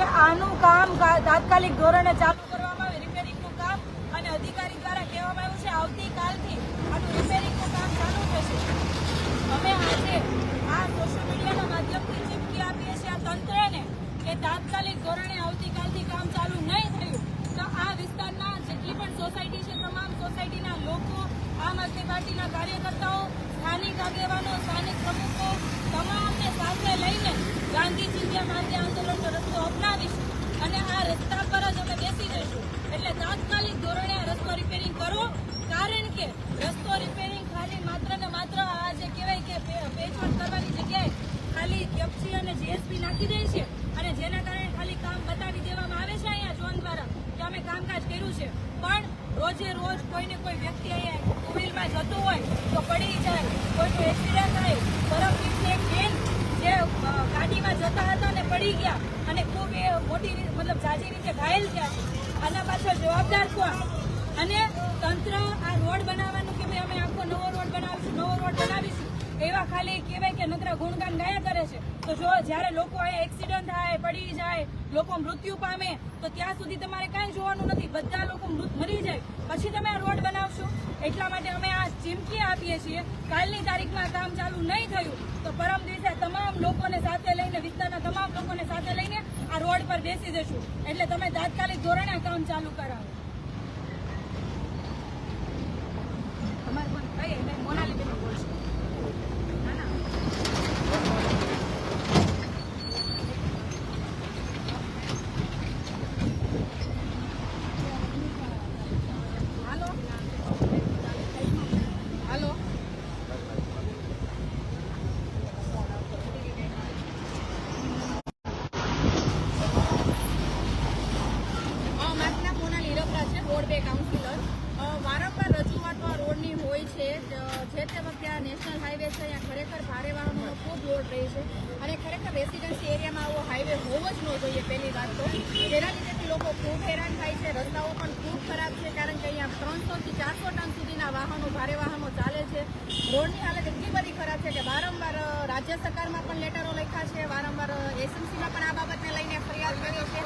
કે આનું કામ તાત્કાલિક ધોરણે ચાલુ કરવામાં આવે રિપેરિંગનું કામ અને અધિકારી દ્વારા કહેવામાં આવ્યું છે, આવતીકાલથી આનું રિપેરિંગનું કામ ચાલુ થશે. અમે આજે આ સોશિયલ મીડિયાના માધ્યમથી ચીમકી આપીએ છીએ આ તંત્રને કે તાત્કાલિક ધોરણે આવતીકાલથી કામ ચાલુ નહીં થયું તો આ વિસ્તારના જેટલી પણ સોસાયટી છે, તમામ સોસાયટીના લોકો, આમ આદમી પાર્ટીના કાર્યકર્તાઓ, સ્થાનિક આગેવાનો, સ્થાનિક પ્રમુખો, તમામને સાથે લઈને ગાંધીજી માન્ય આંદોલનનો રસ્તો અપનાવીશું અને આ રસ્તા પર જ અમે બેસી જઈશું એટલે તાત્કાલિક ધોરણે આ રસ્તો રિપેરિંગ કરો કારણ કે રસ્તો રિપેરિંગ ખાલી માત્ર ને માત્ર આ જે કહેવાય કે પે- પેચવર્ક કરવાની જગ્યાએ કેપ્સી અને જીએસપી નાખી દે છે અને જેના કારણે ખાલી કામ બતાવી દેવામાં આવે છે અહીંયા ઝોન દ્વારા કે અમે કામકાજ કર્યું છે. પણ રોજે રોજ કોઈને કોઈ વ્યક્તિ અહીંયા ટુ વ્હીલમાં જતું હોય તો પડી જાય, કોઈનું એક્સિડન્ટ થાય દિવસે એક બેન જે ગાડીમાં જતા હતા ને પડી ગયા અને ખૂબ એ મોટી મતલબ જાજી રીતે ઘાયલ થયા. આના પાછળ જવાબદાર કોણ? અને તંત્ર આ રોડ બનાવવાનું કે ભાઈ અમે આખો નવો રોડ બનાવીશું, નવો રોડ બનાવીશું, એવા ખાલી કહેવાય કે નકરા ગુણગાન ગાયા કરે છે. તો જો જ્યારે લોકો અહીંયા એક્સિડન્ટ થાય, પડી જાય, લોકો મૃત્યુ પામે, તો ત્યાં સુધી તમારે કાંઈ જોવાનું નથી. બધા લોકો મરી જાય. પછી તમે આ રોડ બનાવશો? એટલા માટે અમે આ ચીમકી આપીએ છીએ. કાલની તારીખમાં કામ ચાલુ નહીં થયું, તો પરમ દિવસે તમામ લોકોને સાથે લઈને, વિસ્તારના તમામ લોકોને સાથે લઈને આ રોડ પર બેસી જશું. એટલે તમે તાત્કાલિક ધોરણે કામ ચાલુ કરાવો તમારે પણ કઈ એટલે મોનાલી બેન બોલશે ના ના હાલો હાલો અ, મારું નામ મોનાલી હિરપરા છે રોડ બે કાઉન્સિલર અ, વારંવાર રજૂઆતો આ રોડની હોય છે જ- જે તે વખતે આ નેશનલ હાઈવે છે, અહીંયા ખરેખર ભારે વાહનોનો ખૂબ લોડ રહે છે. અને ખરેખર રેસિડેન્સી એરિયામાં આવો હાઈવે હોવો જ ન જોઈએ, પહેલી વાત તો. જેના લીધેથી લોકો ખૂબ હેરાન થાય છે, રસ્તાઓ પણ ખૂબ ખરાબ છે, કારણ કે અહીંયા ત્રણસોથી ચારસો ટન સુધીના વાહનો, ભારે વાહનો ચાલે છે. રોડની હાલત એટલી બધી ખરાબ છે કે વારંવાર રાજ્ય સરકારમાં પણ લેટરો લખ્યા છે, વારંવાર એસએમસીમાં પણ આ બાબતને લઈને ફરિયાદ કરી છે.